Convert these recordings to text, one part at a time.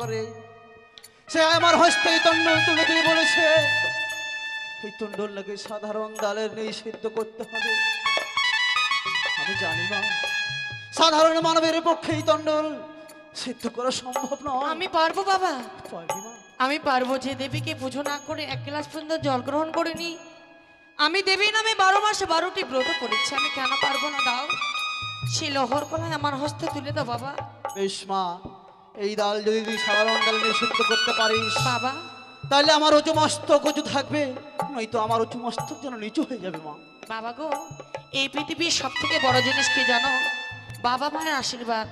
করে। সে আমার হস্তে তন্ডল তুলে দিয়ে বলেছে এই তন্ডল নাকি সাধারণ ডালের নেই সিদ্ধ করতে হবে। আমি জানি না সাধারণ মানবের পক্ষে এই তন্ডল সিদ্ধ করা সম্ভব নয়। আমি পারব বাবা। পারবি আমি পারব যে দেবীকে পুজো না করে এক গ্লাস পর্যন্ত জল গ্রহণ করিনি। আমি দেবী নামে বারো মাসে বারোটি ব্রত করেছি। আমি কেন পারব না দাও? সেই লহর কলায় আমার হস্তে তুলে দাও বাবা। বেশ মা এই ডাল যদি তুই সাধারণ ডাল নিয়ে সিদ্ধ করতে পারিস বাবা। তাহলে আমার উঁচু মস্তক উঁচু থাকবে নয়তো আমার উঁচু মস্তক যেন নিচু হয়ে যাবে মা। বাবা গো এই পৃথিবীর সব থেকে বড় জিনিস কি জানো? বাবা মায়ের আশীর্বাদ।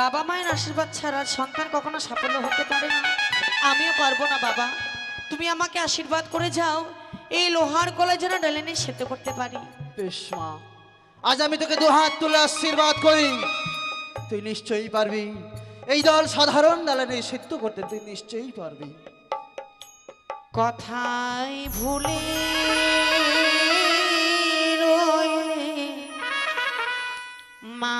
বাবা মায়ের আশীর্বাদ ছাড়া সন্তান কখনো সাফল্য হতে পারে না। আমিও পারব না বাবা। তুমি আমাকে আশীর্বাদ করে যাও এই লোহার কলায় যেন ডালেনে সেদ্ধ করতে পারি। বেশ মা। আজ আমি তোকে দু হাত তুলে আশীর্বাদ করি। তুই নিশ্চয়ই পারবি। এই দল সাধারণ দালানে সেদ্ধ করতে তুই নিশ্চয়ই পারবি। কথাই ভুলে মা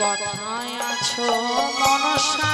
কথায় আছো মনসা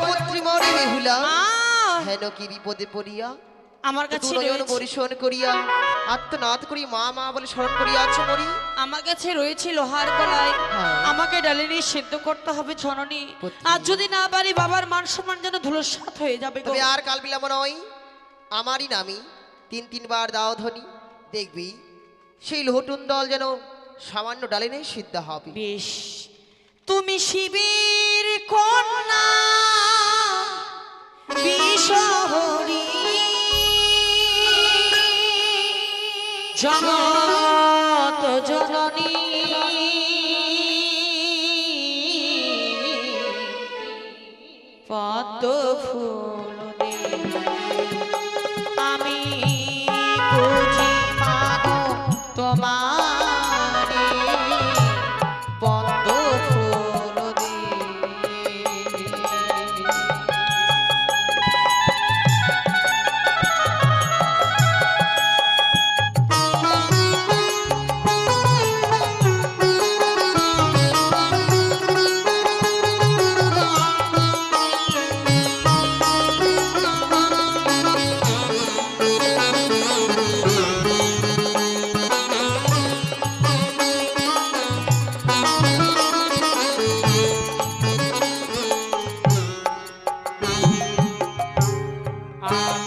পুত্রী মরে বেহুলা হেন কি বিপদে পড়িয়া? আমার কাছে রয়েছে। করিয়া আত্মনাথ করি মা মা বলে স্মরণ করিয়াছ মরি আমার কাছে রয়েছে লোহার গলায় হ্যাঁ। আমাকে ডালিনি সিদ্ধ করতে হবে জননী। আর যদি না পারি বাবার মান সম্মান যেন ধুলোসাত হয়ে যাবে তবে আর কাল বিলম্ব নয়। আমারই নামি তিন তিনবার দাও ধ্বনি দেখবি সেই লোহটুন দল যেন সামান্য ডালে নেই সিদ্ধ হবে। বেশ। তুমি শিবির কন্যা বিষহরি জগত জননী পদ্ম ফুল আমি তো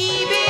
তুমি শিবের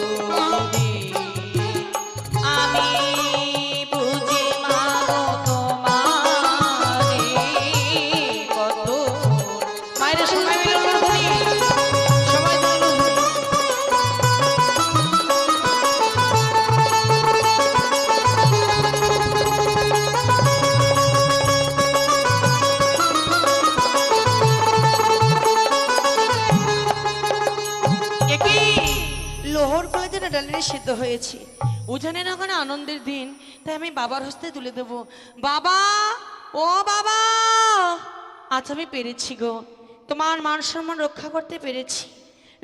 না সিদ্ধ হয়েছে। উজানে না ওখানে আনন্দের দিন, তাই আমি বাবার হস্তে তুলে দেবো। বাবা, ও বাবা আচ্ছা আমি পেরেছি গো। তোমার মান সম্মান রক্ষা করতে পেরেছি।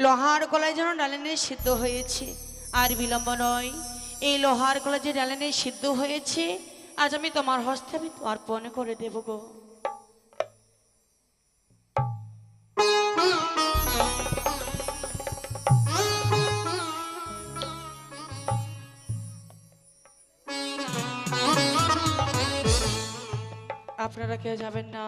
লোহার গলায় যেন ডালিনে সিদ্ধ হয়েছে। আর বিলম্ব নয়, এই লোহার গলায় যে ডালিনে সিদ্ধ হয়েছে, আজ আমি তোমার হস্তে আমি অর্পণ করে দেবো গো। আপনারা কেউ যাবেন না?